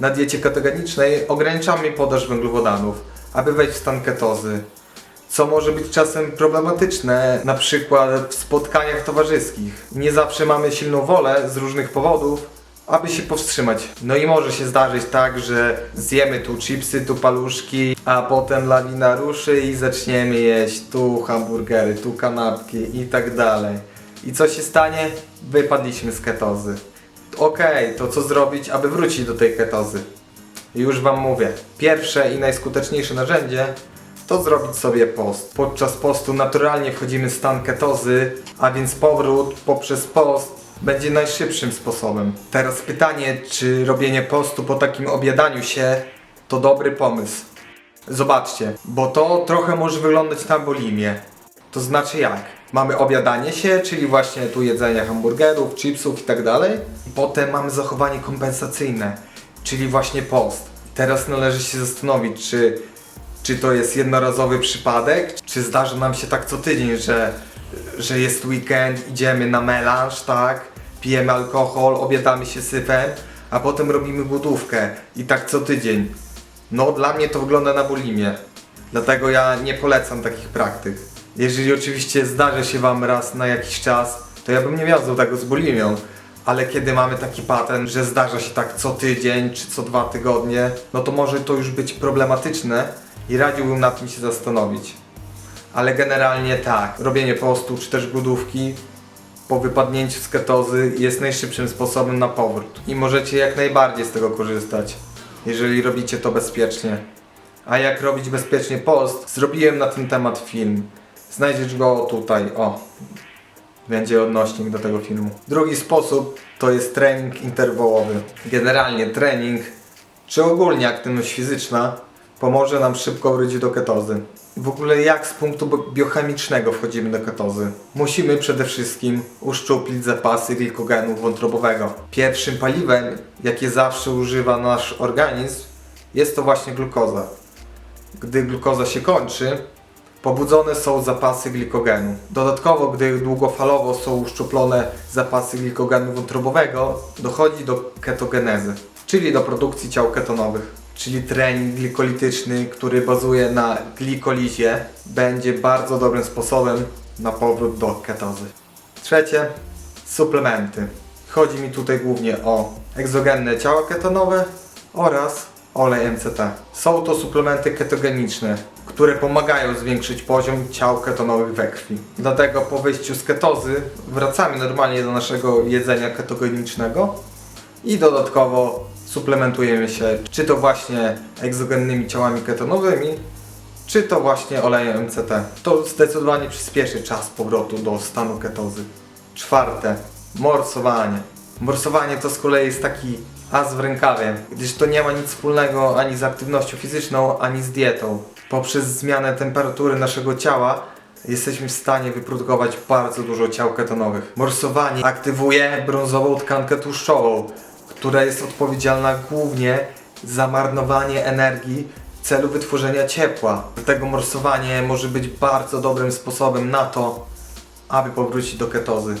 Na diecie ketogenicznej ograniczamy podaż węglowodanów, aby wejść w stan ketozy. Co może być czasem problematyczne, na przykład w spotkaniach towarzyskich. Nie zawsze mamy silną wolę z różnych powodów, aby się powstrzymać. No i może się zdarzyć tak, że zjemy tu chipsy, tu paluszki, a potem lawina ruszy i zaczniemy jeść tu hamburgery, tu kanapki i tak dalej. I co się stanie? Wypadliśmy z ketozy. Okej, to co zrobić, aby wrócić do tej ketozy? Już Wam mówię. Pierwsze i najskuteczniejsze narzędzie to zrobić sobie post. Podczas postu naturalnie wchodzimy w stan ketozy, a więc powrót poprzez post będzie najszybszym sposobem. Teraz pytanie, czy robienie postu po takim obiadaniu się to dobry pomysł? Zobaczcie, bo to trochę może wyglądać na bulimię. To znaczy jak? Mamy obiadanie się, czyli właśnie tu jedzenie hamburgerów, chipsów i tak dalej. Potem mamy zachowanie kompensacyjne, czyli właśnie post. Teraz należy się zastanowić, czy, czy to jest jednorazowy przypadek, czy zdarza nam się tak co tydzień, że, że jest weekend, idziemy na melanż, tak? Pijemy alkohol, obiadamy się syfem, a potem robimy budówkę i tak co tydzień. No dla mnie to wygląda na bulimię. Dlatego ja nie polecam takich praktyk. Jeżeli oczywiście zdarzy się Wam raz na jakiś czas, to ja bym nie wiązał tego z bulimią. Ale kiedy mamy taki patent, że zdarza się tak co tydzień czy co dwa tygodnie, no to może to już być problematyczne i radziłbym nad tym się zastanowić. Ale generalnie tak, robienie postu czy też głodówki po wypadnięciu z ketozy jest najszybszym sposobem na powrót. I możecie jak najbardziej z tego korzystać, jeżeli robicie to bezpiecznie. A jak robić bezpiecznie post? Zrobiłem na ten temat film. Znajdziesz go tutaj, o. Będzie odnośnik do tego filmu. Drugi sposób to jest trening interwałowy. Generalnie trening, czy ogólnie aktywność fizyczna, pomoże nam szybko wrócić do ketozy. W ogóle jak z punktu bi- biochemicznego wchodzimy do ketozy? Musimy przede wszystkim uszczuplić zapasy glikogenu wątrobowego. Pierwszym paliwem, jakie zawsze używa nasz organizm, jest to właśnie glukoza. Gdy glukoza się kończy, pobudzone są zapasy glikogenu. Dodatkowo, gdy długofalowo są uszczuplone zapasy glikogenu wątrobowego, dochodzi do ketogenezy, czyli do produkcji ciał ketonowych. Czyli trening glikolityczny, który bazuje na glikolizie, będzie bardzo dobrym sposobem na powrót do ketozy. Trzecie, suplementy. Chodzi mi tutaj głównie o egzogenne ciała ketonowe oraz olej MCT. Są to suplementy ketogeniczne, które pomagają zwiększyć poziom ciał ketonowych we krwi. Dlatego po wyjściu z ketozy wracamy normalnie do naszego jedzenia ketogenicznego i dodatkowo suplementujemy się czy to właśnie egzogennymi ciałami ketonowymi, czy to właśnie olejem MCT. To zdecydowanie przyspieszy czas powrotu do stanu ketozy. Czwarte, morsowanie. Morsowanie to z kolei jest taki as w rękawie, gdyż to nie ma nic wspólnego ani z aktywnością fizyczną, ani z dietą. Poprzez zmianę temperatury naszego ciała jesteśmy w stanie wyprodukować bardzo dużo ciał ketonowych. Morsowanie aktywuje brązową tkankę tłuszczową, która jest odpowiedzialna głównie za marnowanie energii w celu wytworzenia ciepła. Dlatego morsowanie może być bardzo dobrym sposobem na to, aby powrócić do ketozy.